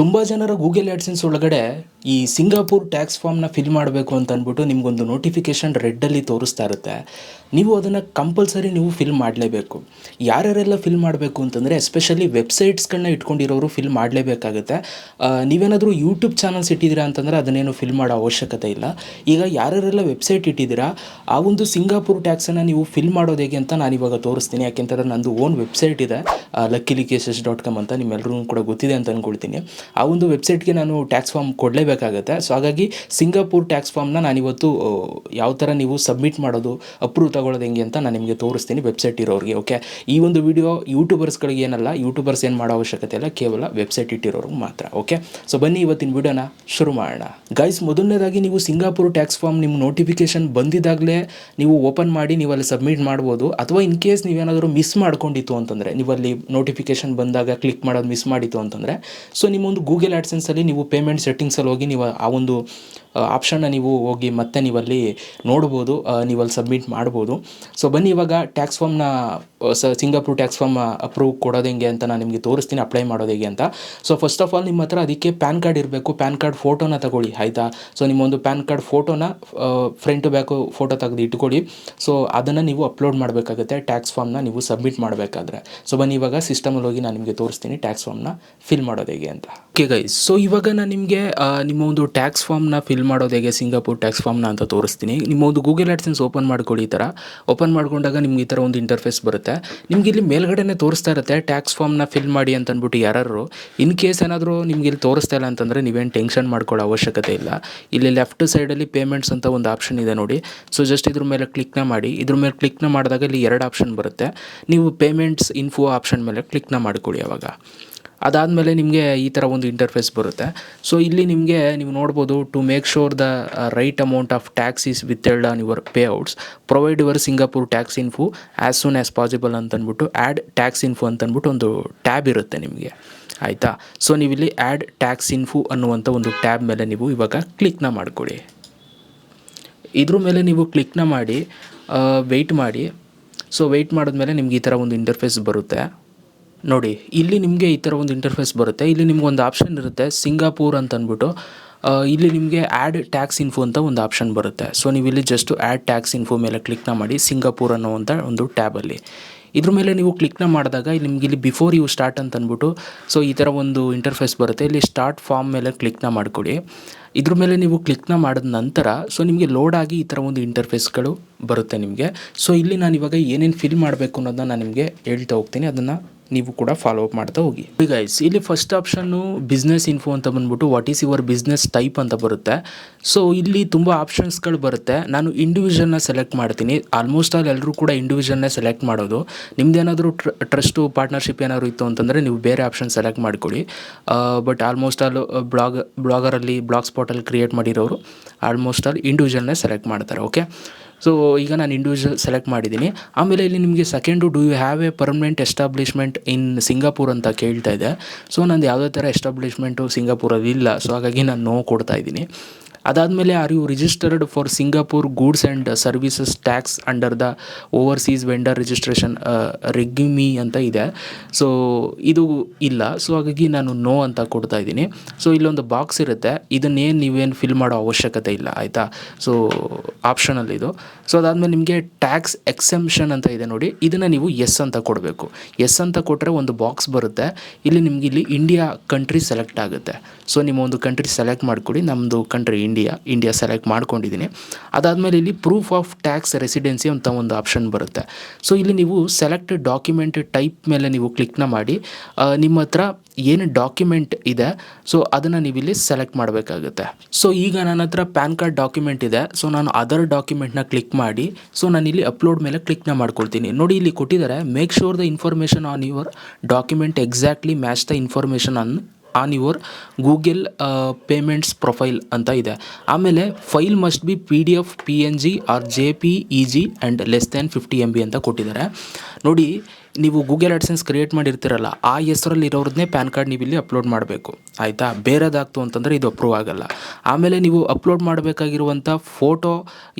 ತುಂಬ ಜನರ Google AdSense ಒಳಗಡೆ ಈ ಸಿಂಗಾಪುರ್ ಟ್ಯಾಕ್ಸ್ ಫಾರ್ಮ್ನ ಫಿಲ್ ಮಾಡಬೇಕು ಅಂತ ಅಂದ್ಬಿಟ್ಟು ನಿಮಗೊಂದು ನೋಟಿಫಿಕೇಷನ್ ರೆಡ್ಡಲ್ಲಿ ತೋರಿಸ್ತಾ ಇರುತ್ತೆ. ನೀವು ಅದನ್ನು ಕಂಪಲ್ಸರಿ ನೀವು ಫಿಲ್ ಮಾಡಲೇಬೇಕು. ಯಾರ್ಯಾರೆಲ್ಲ ಫಿಲ್ ಮಾಡಬೇಕು ಅಂತಂದರೆ ಎಸ್ಪೆಷಲಿ ವೆಬ್ಸೈಟ್ಸ್ಗಳನ್ನ ಇಟ್ಕೊಂಡಿರೋರು ಫಿಲ್ ಮಾಡಲೇಬೇಕಾಗುತ್ತೆ. ನೀವೇನಾದರೂ ಯೂಟ್ಯೂಬ್ ಚಾನಲ್ಸ್ ಇಟ್ಟಿದ್ದೀರಾ ಅಂತಂದರೆ ಅದನ್ನೇನು ಫಿಲ್ ಮಾಡೋ ಅವಶ್ಯಕತೆ ಇಲ್ಲ. ಈಗ ಯಾರ್ಯಾರೆಲ್ಲ ವೆಬ್ಸೈಟ್ ಇಟ್ಟಿದ್ದೀರಾ, ಆ ಒಂದು ಸಿಂಗಾಪುರ್ ಟ್ಯಾಕ್ಸನ್ನು ನೀವು ಫಿಲ್ ಮಾಡೋದು ಹೇಗೆ ಅಂತ ನಾನು ಇವಾಗ ತೋರಿಸ್ತೀನಿ. ಯಾಕೆಂತಂದ್ರೆ ನಂದು ಓನ್ ವೆಬ್ಸೈಟ್ ಇದೆ ಲಕ್ಕಿಲಿ ಕೇಸಸ್ ಡಾಟ್ ಕಾಮ್ ಅಂತ ನಿಮ್ಮೆಲ್ಲರೂ ಕೂಡ ಗೊತ್ತಿದೆ ಅಂತ ಅಂದ್ಕೊಳ್ತೀನಿ ಆ ಒಂದು ವೆಬ್ಸೈಟ್ಗೆ ನಾನು ಟ್ಯಾಕ್ಸ್ ಫಾರ್ಮ್ ಕೊಡಲೇಬೇಕಾಗತ್ತೆ. ಸೊ ಹಾಗಾಗಿ ಸಿಂಗಾಪುರ್ ಟ್ಯಾಕ್ಸ್ ಫಾರ್ಮ್ನ ನಾನಿವತ್ತು ಯಾವ ಥರ ನೀವು ಸಬ್ಮಿಟ್ ಮಾಡೋದು ಅಪ್ರೂವ್ ತಗೊಳ್ಳೋದು ಹೆಂಗೆ ಅಂತ ನಾನು ನಿಮಗೆ ತೋರಿಸ್ತೀನಿ ವೆಬ್ಸೈಟ್ ಇರೋರಿಗೆ ಓಕೆ ಈ ಒಂದು ವಿಡಿಯೋ ಯೂಟ್ಯೂಬರ್ಸ್ಗಳಿಗೆ ಏನಲ್ಲ ಯೂಟ್ಯೂಬರ್ಸ್ ಏನು ಮಾಡೋ ಅವಶ್ಯಕತೆ ಇಲ್ಲ, ಕೇವಲ ವೆಬ್ಸೈಟ್ ಇಟ್ಟಿರೋರ್ಗೆ ಮಾತ್ರ ಓಕೆ ಸೊ ಬನ್ನಿ ಇವತ್ತಿನ ವಿಡಿಯೋನ ಶುರು ಮಾಡೋಣ. ಗೈಸ್ ಮೊದಲನೇದಾಗಿ ನೀವು ಸಿಂಗಾಪುರ್ ಟ್ಯಾಕ್ಸ್ ಫಾರ್ಮ್ ನಿಮ್ಮ ನೋಟಿಫಿಕೇಶನ್ ಬಂದಿದ್ದಾಗಲೇ ನೀವು ಓಪನ್ ಮಾಡಿ ನೀವು ಅಲ್ಲಿ ಸಬ್ಮಿಟ್ ಮಾಡ್ಬೋದು. ಅಥವಾ ಇನ್ ಕೇಸ್ ನೀವೇನಾದರೂ ಮಿಸ್ ಮಾಡ್ಕೊಂಡಿತ್ತು ಅಂತಂದರೆ ನೀವು ಅಲ್ಲಿ ನೋಟಿಫಿಕೇಶನ್ ಬಂದಾಗ ಕ್ಲಿಕ್ ಮಾಡೋದು ಮಿಸ್ ಮಾಡಿತ್ತು ಅಂತಂದರೆ ಸೊ ನಿಮ್ಮೊಂದು ಗೂಗಲ್ ಆ್ಯಡ್ಸೆನ್ಸಲ್ಲಿ ನೀವು ಪೇಮೆಂಟ್ ಸೆಟ್ಟಿಂಗ್ಸಲ್ಲಿ ಹೋಗಿ ನೀವು ಆ ಒಂದು ಆಪ್ಷನ್ನ ನೀವು ಹೋಗಿ ಮತ್ತೆ ನೀವಲ್ಲಿ ನೋಡ್ಬೋದು ನೀವಲ್ಲಿ ಸಬ್ಮಿಟ್ ಮಾಡ್ಬೋದು. ಸೊ ಬನ್ನಿ ಇವಾಗ ಟ್ಯಾಕ್ಸ್ ಫಾರ್ಮ್ನ ಸ ಸಿಂಗಾಪುರ್ ಟ್ಯಾಕ್ಸ್ ಫಾರ್ಮ್ ಅಪ್ರೂವ್ ಕೊಡೋದು ಹೆಂಗೆ ಅಂತ ನಾನು ನಿಮಗೆ ತೋರಿಸ್ತೀನಿ ಅಪ್ಲೈ ಮಾಡೋದು ಹೇಗೆ ಅಂತ. ಸೊ ಫಸ್ಟ್ ಆಫ್ ಆಲ್ ನಿಮ್ಮ ಹತ್ರ ಅದಕ್ಕೆ ಪ್ಯಾನ್ ಕಾರ್ಡ್ ಇರಬೇಕು ಪ್ಯಾನ್ ಕಾರ್ಡ್ ಫೋಟೋನ ತಗೊಳ್ಳಿ, ಆಯಿತಾ? ಸೊ ನಿಮ್ಮೊಂದು ಪ್ಯಾನ್ ಕಾರ್ಡ್ ಫೋಟೋನ ಫ್ರಂಟ್ ಬ್ಯಾಕು ಫೋಟೋ ತೆಗೆದು ಇಟ್ಕೊಳ್ಳಿ. ಸೊ ಅದನ್ನು ನೀವು ಅಪ್ಲೋಡ್ ಮಾಡಬೇಕಾಗುತ್ತೆ ಟ್ಯಾಕ್ಸ್ ಫಾರ್ಮ್ನ ನೀವು ಸಬ್ಮಿಟ್ ಮಾಡಬೇಕಾದ್ರೆ. ಸೊ ಬನ್ನಿ ಇವಾಗ ಸಿಸ್ಟಮಲ್ಲಿ ಹೋಗಿ ನಾನು ನಿಮಗೆ ತೋರಿಸ್ತೀನಿ ಟ್ಯಾಕ್ಸ್ ಫಾರ್ಮ್ನ ಫಿಲ್ ಮಾಡೋದು ಹೇಗೆ ಅಂತ. ಓಕೆ ಗೈಸ್ ಸೊ ಇವಾಗ ನಾನು ನಿಮಗೆ ನಿಮ್ಮ ಒಂದು ಟ್ಯಾಕ್ಸ್ ಫಾರ್ಮ್ನ ಫಿಲ್ ಮಾಡೋದು ಹೇಗೆ ಸಿಂಗಾಪುರ್ ಟ್ಯಾಕ್ಸ್ ಫಾರ್ಮ್ನ ಅಂತ ತೋರಿಸ್ತೀನಿ. ನಿಮ್ಮ ಒಂದು ಗೂಗಲ್ ಆಡ್ಸೆನ್ಸ್ ಓಪನ್ ಮಾಡ್ಕೊಳ್ಳಿ ಈ ಥರ ಓಪನ್ ಮಾಡ್ಕೊಂಡಾಗ ನಿಮ್ಗೆ ಈ ಥರ ಒಂದು ಇಂಟರ್ಫೇಸ್ ಬರುತ್ತೆ. ನಿಮ್ಗೆ ಇಲ್ಲಿ ಮೇಲ್ಗಡೆನೇ ತೋರಿಸ್ತಾ ಇರುತ್ತೆ ಟ್ಯಾಕ್ಸ್ ಫಾರ್ಮ್ನ ಫಿಲ್ ಮಾಡಿ ಅಂತ ಅಂದ್ಬಿಟ್ಟು ಯಾರು ಇನ್ ಕೇಸ್ ಏನಾದರೂ ನಿಮ್ಗೆ ಇಲ್ಲಿ ತೋರಿಸ್ತಾ ಇಲ್ಲ ಅಂತಂದರೆ ನೀವೇನು ಟೆನ್ಷನ್ ಮಾಡ್ಕೊಳ್ಳೋ ಅವಶ್ಯಕತೆ ಇಲ್ಲ. ಇಲ್ಲಿ ಲೆಫ್ಟ್ ಸೈಡಲ್ಲಿ ಪೇಮೆಂಟ್ಸ್ ಅಂತ ಒಂದು ಆಪ್ಷನ್ ಇದೆ ನೋಡಿ. ಸೊ ಜಸ್ಟ್ ಇದ್ರ ಮೇಲೆ ಕ್ಲಿಕ್ನ ಮಾಡಿ. ಇದ್ರ ಮೇಲೆ ಕ್ಲಿಕ್ನ ಮಾಡಿದಾಗ ಇಲ್ಲಿ ಎರಡು ಆಪ್ಷನ್ ಬರುತ್ತೆ. ನೀವು ಪೇಮೆಂಟ್ಸ್ ಇನ್ಫೋ ಆಪ್ಷನ್ ಮೇಲೆ ಕ್ಲಿಕ್ನ ಮಾಡ್ಕೊಳ್ಳಿ ಅವಾಗ. ಅದಾದಮೇಲೆ ನಿಮಗೆ ಈ ಥರ ಒಂದು ಇಂಟರ್ಫೇಸ್ ಬರುತ್ತೆ. ಸೊ ಇಲ್ಲಿ ನಿಮಗೆ ನೀವು ನೋಡ್ಬೋದು to make sure the right amount of tax is withheld on your payouts provide your Singapore tax info as soon as possible ಅಂತಂದ್ಬಿಟ್ಟು ಆ್ಯಡ್ ಟ್ಯಾಕ್ಸ್ ಇನ್ಫೋ ಅಂತಂದ್ಬಿಟ್ಟು ಒಂದು ಟ್ಯಾಬ್ ಇರುತ್ತೆ ನಿಮಗೆ. ಆಯಿತಾ? ಸೊ ನೀವಿಲ್ಲಿ ಆ್ಯಡ್ ಟ್ಯಾಕ್ಸ್ ಇನ್ಫು ಅನ್ನುವಂಥ ಒಂದು ಟ್ಯಾಬ್ ಮೇಲೆ ನೀವು ಇವಾಗ ಕ್ಲಿಕ್ನ ಮಾಡಿಕೊಡಿ ಇದ್ರ ಮೇಲೆ ನೀವು ಕ್ಲಿಕ್ನ ಮಾಡಿ ವೆಯ್ಟ್ ಮಾಡಿ. ಸೊ ವೆಯ್ಟ್ ಮಾಡಿದ್ಮೇಲೆ ನಿಮ್ಗೆ ಈ ಥರ ಒಂದು ಇಂಟರ್ಫೇಸ್ ಬರುತ್ತೆ. ನೋಡಿ, ಇಲ್ಲಿ ನಿಮಗೆ ಈ ಥರ ಒಂದು ಇಂಟರ್ಫೇಸ್ ಬರುತ್ತೆ. ಇಲ್ಲಿ ನಿಮ್ಗೆ ಒಂದು ಆಪ್ಷನ್ ಇರುತ್ತೆ ಸಿಂಗಾಪುರ್ ಅಂತ ಅಂದ್ಬಿಟ್ಟು. ಇಲ್ಲಿ ನಿಮಗೆ ಆ್ಯಡ್ ಟ್ಯಾಕ್ಸ್ ಇನ್ಫೋ ಅಂತ ಒಂದು ಆಪ್ಷನ್ ಬರುತ್ತೆ. ಸೊ ನೀವು ಇಲ್ಲಿ ಜಸ್ಟ್ ಆ್ಯಡ್ ಟ್ಯಾಕ್ಸ್ ಇನ್ಫೋ ಮೇಲೆ ಕ್ಲಿಕ್ನ ಮಾಡಿ ಸಿಂಗಾಪುರ್ ಅನ್ನೋವಂಥ ಒಂದು ಟ್ಯಾಬಲ್ಲಿ ಇದ್ರ ಮೇಲೆ ನೀವು ಕ್ಲಿಕ್ನ ಮಾಡಿದಾಗ, ಇಲ್ಲಿ ನಿಮ್ಗೆ ಇಲ್ಲಿ ಬಿಫೋರ್ ಯು ಸ್ಟಾರ್ಟ್ ಅಂತ ಅಂದ್ಬಿಟ್ಟು ಸೊ ಈ ಥರ ಒಂದು ಇಂಟರ್ಫೇಸ್ ಬರುತ್ತೆ. ಇಲ್ಲಿ ಸ್ಟಾರ್ಟ್ ಫಾರ್ಮ್ ಮೇಲೆ ಕ್ಲಿಕ್ನ ಮಾಡಿಕೊಡಿ. ಇದ್ರ ಮೇಲೆ ನೀವು ಕ್ಲಿಕ್ನ ಮಾಡಿದ ನಂತರ ಸೊ ನಿಮಗೆ ಲೋಡ್ ಆಗಿ ಈ ಥರ ಒಂದು ಇಂಟರ್ಫೇಸ್ಗಳು ಬರುತ್ತೆ ನಿಮಗೆ. ಸೊ ಇಲ್ಲಿ ನಾನು ಇವಾಗ ಏನೇನು ಫಿಲ್ ಮಾಡಬೇಕು ಅನ್ನೋದನ್ನ ನಾನು ನಿಮಗೆ ಹೇಳ್ತಾ ಹೋಗ್ತೀನಿ. ಅದನ್ನು ನೀವು ಕೂಡ ಫಾಲೋ ಅಪ್ ಮಾಡ್ತಾ ಹೋಗಿ. ಗೈಸ್ ಇಲ್ಲಿ ಫಸ್ಟ್ ಆಪ್ಷನ್ನು ಬಿಸ್ನೆಸ್ ಇನ್ಫೋ ಅಂತ ಬಂದ್ಬಿಟ್ಟು what is your business type ಅಂತ ಬರುತ್ತೆ. ಸೊ ಇಲ್ಲಿ ತುಂಬ ಆಪ್ಷನ್ಸ್ಗಳು ಬರುತ್ತೆ. ನಾನು ಇಂಡಿವಿಜುವಲ್ನ ಸೆಲೆಕ್ಟ್ ಮಾಡ್ತೀನಿ. ಆಲ್ಮೋಸ್ಟ್ ಆಲ್ ಎಲ್ಲರೂ ಕೂಡ ಇಂಡಿವಿಜುವಲ್ನೇ ಸೆಲೆಕ್ಟ್ ಮಾಡೋದು. ನಿಮ್ದೇನಾದರೂ ಟ್ರ ಟ್ರಸ್ಟು ಪಾರ್ಟ್ನರ್ಶಿಪ್ ಏನಾದ್ರು ಇತ್ತು ಅಂತಂದರೆ ನೀವು ಬೇರೆ ಆಪ್ಷನ್ ಸೆಲೆಕ್ಟ್ ಮಾಡ್ಕೊಳ್ಳಿ. ಬಟ್ ಆಲ್ಮೋಸ್ಟ್ ಆಲ್ ಬ್ಲಾಗ್ ಬ್ಲಾಗರಲ್ಲಿ ಬ್ಲಾಗ್ ಸ್ಪಾಟಲ್ಲಿ ಕ್ರಿಯೇಟ್ ಮಾಡಿರೋರು ಆಲ್ಮೋಸ್ಟ್ ಆಲ್ ಇಂಡಿವಿಜುವಲ್ನೇ ಸೆಲೆಕ್ಟ್ ಮಾಡ್ತಾರೆ ಓಕೆ ಸೊ ಈಗ ನಾನು ಇಂಡಿವಿಜುವಲ್ ಸೆಲೆಕ್ಟ್ ಮಾಡಿದ್ದೀನಿ. ಆಮೇಲೆ ಇಲ್ಲಿ ನಿಮಗೆ second do you have a permanent establishment in Singapore ಅಂತ ಕೇಳ್ತಾ ಇದೆ. ಸೊ ನಂದು ಯಾವುದೇ ಥರ ಎಸ್ಟಾಬ್ಲಿಷ್ಮೆಂಟು ಸಿಂಗಾಪುರಲ್ಲಿ ಇಲ್ಲ. ಸೊ ಹಾಗಾಗಿ ನಾನು ನೋ ಕೊಡ್ತಾ ಇದ್ದೀನಿ. ಅದಾದಮೇಲೆ are you registered for Singapore goods and services tax under the overseas vendor registration regime ಅಂತ ಇದೆ. ಸೊ ಇದು ಇಲ್ಲ. ಸೊ ಹಾಗಾಗಿ ನಾನು ನೋ ಅಂತ ಕೊಡ್ತಾ ಇದ್ದೀನಿ. ಸೊ ಇಲ್ಲೊಂದು ಬಾಕ್ಸ್ ಇರುತ್ತೆ. ಇದನ್ನೇನು ನೀವೇನು ಫಿಲ್ ಮಾಡೋ ಅವಶ್ಯಕತೆ ಇಲ್ಲ, ಆಯಿತಾ? ಸೊ ಆಪ್ಷನಲ್ ಇದು. ಸೊ ಅದಾದಮೇಲೆ ನಿಮಗೆ ಟ್ಯಾಕ್ಸ್ ಎಕ್ಸೆಂಪ್ಷನ್ ಅಂತ ಇದೆ ನೋಡಿ. ಇದನ್ನು ನೀವು ಎಸ್ ಅಂತ ಕೊಡಬೇಕು. ಎಸ್ ಅಂತ ಕೊಟ್ಟರೆ ಒಂದು ಬಾಕ್ಸ್ ಬರುತ್ತೆ. ಇಲ್ಲಿ ನಿಮಗೆ ಇಲ್ಲಿ ಇಂಡಿಯಾ ಕಂಟ್ರಿ ಸೆಲೆಕ್ಟ್ ಆಗುತ್ತೆ. ಸೊ ನಿಮ್ಮ ಒಂದು ಕಂಟ್ರಿ ಸೆಲೆಕ್ಟ್ ಮಾಡಿಕೊಡಿ. ನಮ್ಮದು ಕಂಟ್ರಿ ಇಂಡಿಯಾ ಇಂಡಿಯಾ ಸೆಲೆಕ್ಟ್ ಮಾಡ್ಕೊಂಡಿದ್ದೀನಿ. ಅದಾದಮೇಲೆ ಇಲ್ಲಿ ಪ್ರೂಫ್ ಆಫ್ ಟ್ಯಾಕ್ಸ್ ರೆಸಿಡೆನ್ಸಿ ಅಂತ ಒಂದು ಆಪ್ಷನ್ ಬರುತ್ತೆ. ಸೊ ಇಲ್ಲಿ ನೀವು ಸೆಲೆಕ್ಟ್ ಡಾಕ್ಯುಮೆಂಟ್ ಟೈಪ್ ಮೇಲೆ ನೀವು ಕ್ಲಿಕ್ನ ಮಾಡಿ ನಿಮ್ಮ ಹತ್ರ ಏನು ಡಾಕ್ಯುಮೆಂಟ್ ಇದೆ ಸೊ ಅದನ್ನು ನೀವು ಇಲ್ಲಿ ಸೆಲೆಕ್ಟ್ ಮಾಡಬೇಕಾಗುತ್ತೆ. ಸೊ ಈಗ ನನ್ನ ಹತ್ರ ಪ್ಯಾನ್ ಕಾರ್ಡ್ ಡಾಕ್ಯುಮೆಂಟ್ ಇದೆ ಸೊ ನಾನು ಅದರ್ ಡಾಕ್ಯುಮೆಂಟ್ನ ಕ್ಲಿಕ್ ಮಾಡಿ ಸೊ ನಾನು ಇಲ್ಲಿ ಅಪ್ಲೋಡ್ ಮೇಲೆ ಕ್ಲಿಕ್ನ ಮಾಡ್ಕೊಳ್ತೀನಿ. ನೋಡಿ ಇಲ್ಲಿ ಕೊಟ್ಟಿದ್ದಾರೆ make sure the information on your document exactly match the information on on your Google payments profile ಅಂತ ಇದೆ. ಆಮೇಲೆ file must be P D F, P N G or J P, E G and less than fifty M B ಅಂತ ಕೊಟ್ಟಿದ್ದಾರೆ. ನೋಡಿ, ನೀವು Google AdSense create ಮಾಡಿರ್ತೀರಲ್ಲ, ಆ ಹೆಸರಲ್ಲಿ ಇರೋರನ್ನೇ PAN card ನೀವು ಇಲ್ಲಿ ಅಪ್ಲೋಡ್ ಮಾಡಬೇಕು. ಆಯಿತಾ? ಬೇರೆದಾಗ್ತು ಅಂತಂದರೆ ಇದು ಅಪ್ರೂವ್ ಆಗಲ್ಲ. ಆಮೇಲೆ ನೀವು ಅಪ್ಲೋಡ್ ಮಾಡಬೇಕಾಗಿರುವಂಥ ಫೋಟೋ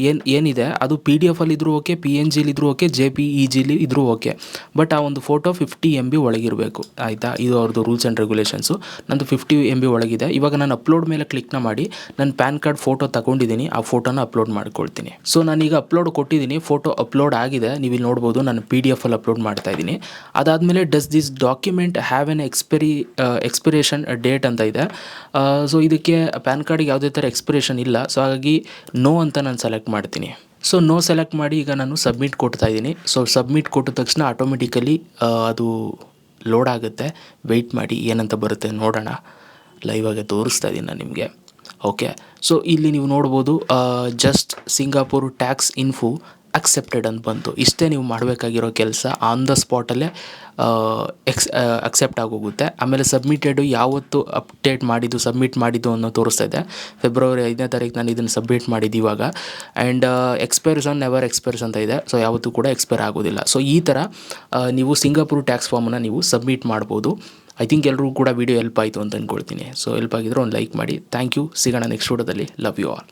ಏನು, ಏನಿದೆ? ಅದು ಪಿ ಡಿ ಎಫಲ್ಲಿ ಇದ್ರೂ ಓಕೆ ಪಿ ಎನ್ ಜಿಲಿದ್ರೂ ಓಕೆ ಜೆ ಪಿ ಇ ಜಿಲಿ ಇದ್ರೂ ಓಕೆ ಬಟ್ ಆ ಒಂದು ಫೋಟೋ ಫಿಫ್ಟಿ ಎಂ ಬಿ ಒಳಗಿರಬೇಕು. ಆಯಿತಾ? ಇದು ಅವ್ರದ್ದು ರೂಲ್ಸ್ ಆ್ಯಂಡ್ ರೆಗ್ಯುಲೇಷನ್ಸು ನಂದು ಫಿಫ್ಟಿ ಎಂ ಬಿ ಒಳಗಿದೆ. ಇವಾಗ ನಾನು ಅಪ್ಲೋಡ್ ಮೇಲೆ ಕ್ಲಿಕ್ನ ಮಾಡಿ ನನ್ನ ಪ್ಯಾನ್ ಕಾರ್ಡ್ ಫೋಟೋ ತಗೊಂಡಿದ್ದೀನಿ. ಆ ಫೋಟೋನ ಅಪ್ಲೋಡ್ ಮಾಡ್ಕೊಳ್ತೀನಿ. ಸೊ ನಾನೀಗ ಅಪ್ಲೋಡ್ ಕೊಟ್ಟಿದ್ದೀನಿ. ಫೋಟೋ ಅಪ್ಲೋಡ್ ಆಗಿದೆ. ನೀವು ಇಲ್ಲಿ ನೋಡ್ಬೋದು ನಾನು ಪಿ ಡಿ ಎಫಲ್ಲಿ ಅಪ್ಲೋಡ್ ಮಾಡ್ತಾ ಇದ್ದೀನಿ. ಅದಾದಮೇಲೆ does this document have an expiry expiration date ಅಂತ ಇದೆ. ಸೊ ಇದಕ್ಕೆ ಪ್ಯಾನ್ ಕಾರ್ಡಿಗೆ ಯಾವುದೇ ಥರ ಎಕ್ಸ್ಪಿರೇಷನ್ ಇಲ್ಲ. ಸೊ ಹಾಗಾಗಿ ನೋ ಅಂತ ನಾನು ಸೆಲೆಕ್ಟ್ ಮಾಡ್ತೀನಿ. ಸೊ ನೋ ಸೆಲೆಕ್ಟ್ ಮಾಡಿ ಈಗ ನಾನು ಸಬ್ಮಿಟ್ ಕೊಡ್ತಾ ಇದ್ದೀನಿ. ಸೊ ಸಬ್ಮಿಟ್ ಕೊಟ್ಟ ತಕ್ಷಣ ಆಟೋಮೆಟಿಕಲಿ ಅದು ಲೋಡ್ ಆಗುತ್ತೆ. ವೆಯ್ಟ್ ಮಾಡಿ ಏನಂತ ಬರುತ್ತೆ ನೋಡೋಣ. ಲೈವ್ ಆಗಿ ತೋರಿಸ್ತಾ ಇದ್ದೀನಿ ನಾನು ನಿಮಗೆ. ಓಕೆ ಸೊ ಇಲ್ಲಿ ನೀವು ನೋಡ್ಬೋದು just Singapore tax info accepted ಅಂತ ಬಂತು. ಇಷ್ಟೇ ನೀವು ಮಾಡಬೇಕಾಗಿರೋ ಕೆಲಸ ಆನ್ ದ ಸ್ಪಾಟಲ್ಲೇ ಎಕ್ಸ್ ಅಕ್ಸೆಪ್ಟ್ ಆಗೋಗುತ್ತೆ. ಆಮೇಲೆ ಸಬ್ಮಿಟೆಡು ಯಾವತ್ತು ಅಪ್ಡೇಟ್ ಮಾಡಿದ್ದು ಸಬ್ಮಿಟ್ ಮಾಡಿದ್ದು ಅನ್ನೋ ತೋರಿಸ್ತಾ ಇದೆ. ಫೆಬ್ರವರಿ ಐದನೇ ತಾರೀಕು ನಾನು ಇದನ್ನು ಸಬ್ಮಿಟ್ ಮಾಡಿದ್ದು ಇವಾಗ. And expires on never expires ಅಂತ ಇದೆ. ಸೊ ಯಾವತ್ತೂ ಕೂಡ ಎಕ್ಸ್ಪೈರ್ ಆಗೋದಿಲ್ಲ. ಸೊ ಈ ಥರ ನೀವು ಸಿಂಗಾಪುರ್ ಟ್ಯಾಕ್ಸ್ ಫಾರ್ಮನ್ನು ನೀವು ಸಬ್ಮಿಟ್ ಮಾಡ್ಬೋದು. ಐ ಥಿಂಕ್ ಎಲ್ಲರೂ ಕೂಡ ವೀಡಿಯೋ ಹೆಲ್ಪ್ ಆಯಿತು ಅಂತ ಅಂದ್ಕೊಳ್ತೀನಿ ಸೊ ಹೆಲ್ಪ್ ಆಗಿದ್ರೆ ಒಂದು ಲೈಕ್ ಮಾಡಿ. ಥ್ಯಾಂಕ್ ಯು ಸಿಗೋಣ ನೆಕ್ಸ್ಟ್ ವೀಡಿಯೋದಲ್ಲಿ ಲವ್ ಯು ಆಲ್